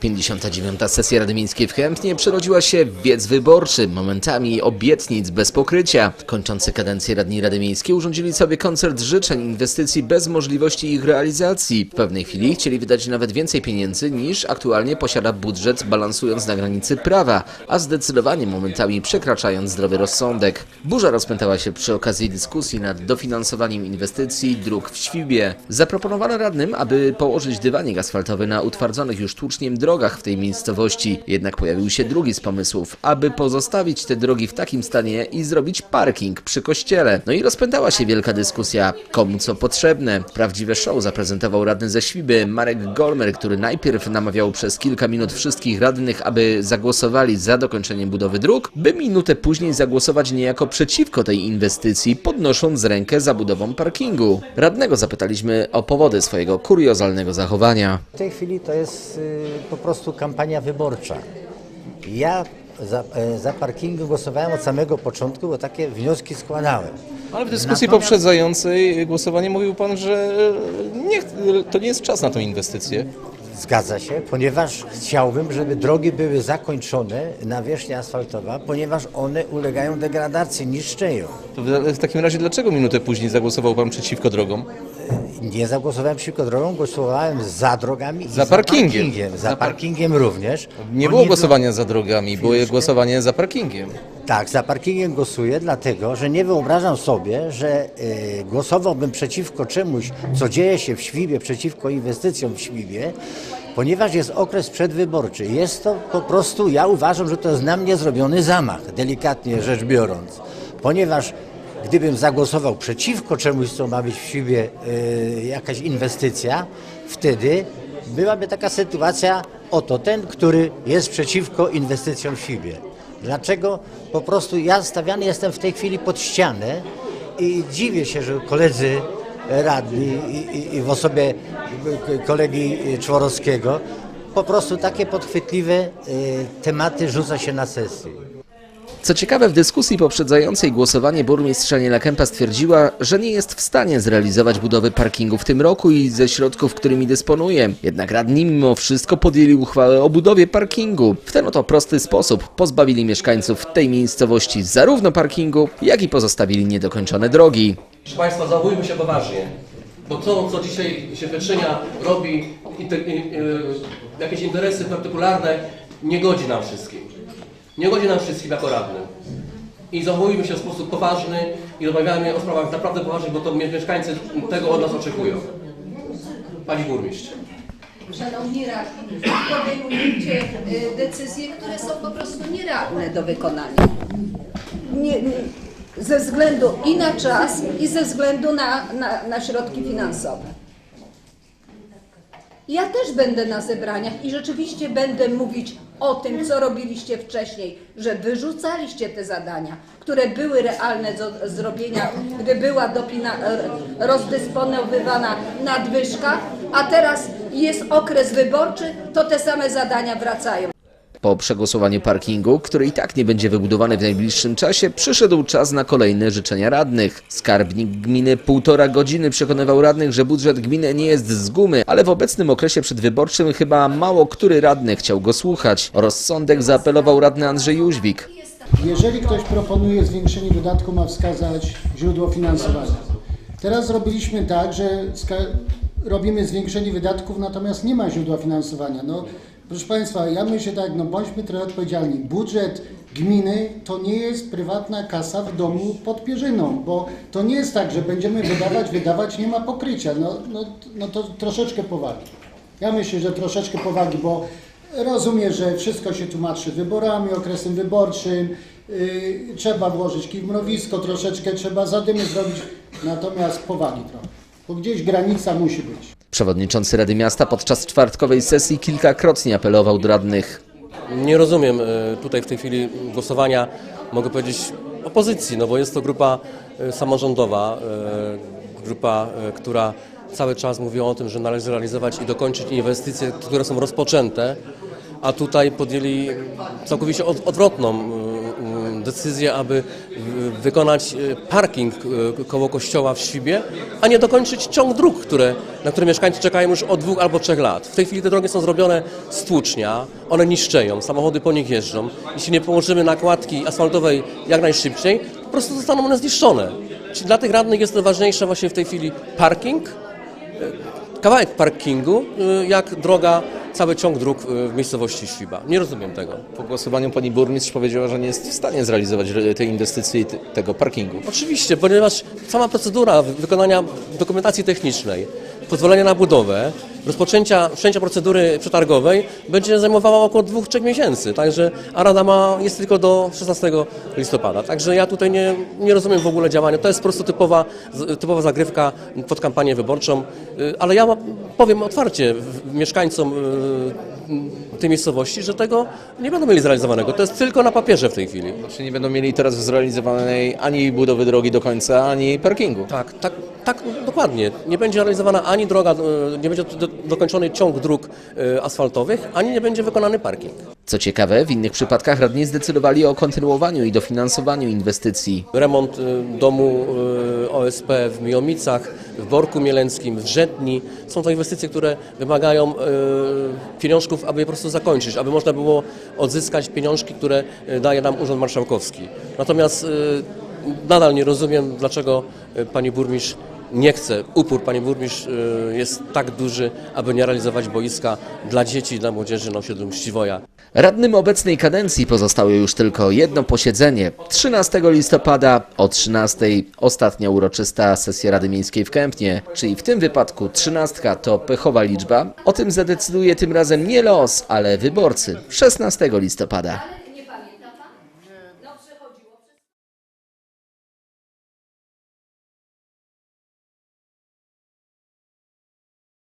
59. sesja Rady Miejskiej w Chętnie przerodziła się w wiec wyborczy, momentami obietnic bez pokrycia. Kończący kadencję radni Rady Miejskiej urządzili sobie koncert życzeń inwestycji bez możliwości ich realizacji. W pewnej chwili chcieli wydać nawet więcej pieniędzy niż aktualnie posiada budżet, balansując na granicy prawa, a zdecydowanie momentami przekraczając zdrowy rozsądek. Burza rozpętała się przy okazji dyskusji nad dofinansowaniem inwestycji dróg w Świbie. Zaproponowano radnym, aby położyć dywanik asfaltowy na utwardzonych już tłuczniem drogach w tej miejscowości. Jednak pojawił się drugi z pomysłów, aby pozostawić te drogi w takim stanie i zrobić parking przy kościele. No i rozpętała się wielka dyskusja, komu co potrzebne. Prawdziwe show zaprezentował radny ze Świby Marek Golmer, który najpierw namawiał przez kilka minut wszystkich radnych, aby zagłosowali za dokończeniem budowy dróg, by minutę później zagłosować niejako przeciwko tej inwestycji, podnosząc rękę za budową parkingu. Radnego zapytaliśmy o powody swojego kuriozalnego zachowania. W tej chwili to jest y, po prostu kampania wyborcza. Ja za, e, za parkingiem głosowałem od samego początku, bo takie wnioski składałem. Ale w dyskusji Natomiast- poprzedzającej głosowanie mówił Pan, że nie, to nie jest czas na tą inwestycję. Zgadza się, ponieważ chciałbym, żeby drogi były zakończone, nawierzchnia asfaltowa, ponieważ one ulegają degradacji, niszczeją. To w, w takim razie dlaczego minutę później zagłosował Pan przeciwko drogom? Nie zagłosowałem przeciwko drogom, głosowałem za drogami i Za parkingiem. parkingiem. Za Za par- parkingiem również. Nie było głosowania za drogami, było głosowanie za parkingiem. Tak, za parkingiem głosuję, dlatego że nie wyobrażam sobie, że y, głosowałbym przeciwko czemuś, co dzieje się w Świbie, przeciwko inwestycjom w Świbie, ponieważ jest okres przedwyborczy. Jest to po prostu, ja uważam, że to jest na mnie zrobiony zamach, delikatnie rzecz biorąc, ponieważ gdybym zagłosował przeciwko czemuś, co ma być w Świbie y, jakaś inwestycja, wtedy byłaby taka sytuacja, oto ten, który jest przeciwko inwestycjom w Świbie. Dlaczego? Po prostu ja stawiany jestem w tej chwili pod ścianę i dziwię się, że koledzy radni i, i, i w osobie kolegi Czworowskiego po prostu takie podchwytliwe y, tematy rzuca się na sesji. Co ciekawe, w dyskusji poprzedzającej głosowanie burmistrz Aniela Kępa stwierdziła, że nie jest w stanie zrealizować budowy parkingu w tym roku i ze środków, którymi dysponuje. Jednak radni mimo wszystko podjęli uchwałę o budowie parkingu. W ten oto prosty sposób pozbawili mieszkańców tej miejscowości zarówno parkingu, jak i pozostawili niedokończone drogi. Proszę Państwa, zachowujmy się poważnie, bo to, co dzisiaj się wyczynia, robi y, jakieś interesy partykularne, nie godzi nam wszystkim. Nie godzi nam wszystkim jako radnym. I zachowujmy się w sposób poważny i rozmawiajmy o sprawach naprawdę poważnych, bo to mieszkańcy tego od nas oczekują. Pani Burmistrz. Szanowni radni, podejmujecie y, decyzje, które są po prostu nierealne do wykonania. Nie, nie, ze względu i na czas, i ze względu na, na, na środki finansowe. Ja też będę na zebraniach i rzeczywiście będę mówić o tym, co robiliście wcześniej, że wyrzucaliście te zadania, które były realne do zrobienia, gdy była dopina, rozdysponowywana nadwyżka, a teraz jest okres wyborczy, to te same zadania wracają. Po przegłosowaniu parkingu, który i tak nie będzie wybudowany w najbliższym czasie, przyszedł czas na kolejne życzenia radnych. Skarbnik gminy półtora godziny przekonywał radnych, że budżet gminy nie jest z gumy, ale w obecnym okresie przedwyborczym chyba mało który radny chciał go słuchać. O rozsądek zaapelował radny Andrzej Jóźwik. Jeżeli ktoś proponuje zwiększenie wydatku, ma wskazać źródło finansowania. Teraz zrobiliśmy tak, że robimy zwiększenie wydatków, natomiast nie ma źródła finansowania. No, proszę Państwa, ja myślę tak, no bądźmy trochę odpowiedzialni. Budżet gminy to nie jest prywatna kasa w domu pod pierzyną, bo to nie jest tak, że będziemy wydawać, wydawać, nie ma pokrycia. No, no, no to troszeczkę powagi. Ja myślę, że troszeczkę powagi, bo rozumiem, że wszystko się tłumaczy wyborami, okresem wyborczym, yy, trzeba włożyć kij w mrowisko, troszeczkę trzeba zadymy zrobić, natomiast powagi trochę, bo gdzieś granica musi być. Przewodniczący Rady Miasta podczas czwartkowej sesji kilkakrotnie apelował do radnych. Nie rozumiem e, tutaj w tej chwili głosowania, mogę powiedzieć, opozycji, no bo jest to grupa e, samorządowa, e, grupa, która cały czas mówi o tym, że należy realizować i dokończyć inwestycje, które są rozpoczęte, a tutaj podjęli całkowicie od, odwrotną decyzję, aby wykonać e, parking e, koło kościoła w Świbie, a nie dokończyć ciąg dróg, które, na które mieszkańcy czekają już od dwóch albo trzech lat. W tej chwili te drogi są zrobione z tłucznia, one niszczeją, samochody po nich jeżdżą. Jeśli nie położymy nakładki asfaltowej jak najszybciej, po prostu zostaną one zniszczone. Czyli dla tych radnych jest najważniejsze właśnie w tej chwili parking, kawałek parkingu, jak droga, cały ciąg dróg y, w miejscowości Świba. Nie rozumiem tego. Po głosowaniu pani burmistrz powiedziała, że nie jest w stanie zrealizować tej inwestycji tego parkingu. Oczywiście, ponieważ sama procedura wy- wykonania dokumentacji technicznej, pozwolenia na budowę, rozpoczęcia wszczęcia procedury przetargowej będzie zajmowała około 2-3 miesięcy, także, a Rada ma, jest tylko do 16 listopada. Także ja tutaj nie, nie rozumiem w ogóle działania. To jest po prostu typowa, typowa zagrywka pod kampanię wyborczą, Y, ale ja powiem otwarcie mieszkańcom y, tej miejscowości, że tego nie będą mieli zrealizowanego. To jest tylko na papierze w tej chwili. Czy nie będą mieli teraz zrealizowanej ani budowy drogi do końca, ani parkingu? Tak, tak, tak, dokładnie. Nie będzie realizowana ani droga, e, nie będzie do, dokończony ciąg dróg e, asfaltowych, ani nie będzie wykonany parking. Co ciekawe, w innych przypadkach radni zdecydowali o kontynuowaniu i dofinansowaniu inwestycji. Remont e, domu OSP w Mijomicach, w Borku Mielenckim, w Żetni. Są to inwestycje, które wymagają pieniążków, aby je po prostu zakończyć, aby można było odzyskać pieniążki, które daje nam Urząd Marszałkowski. Natomiast nadal nie rozumiem, dlaczego pani burmistrz nie chce, upór pani burmistrz e, jest tak duży, aby nie realizować boiska dla dzieci i dla młodzieży na osiedlu Mściwoja. Radnym obecnej kadencji pozostało już tylko jedno posiedzenie. 13 listopada o 13 ostatnia uroczysta sesja Rady Miejskiej w Kępnie, czyli w tym wypadku trzynastka to pechowa liczba. O tym zadecyduje tym razem nie los, ale wyborcy 16 listopada.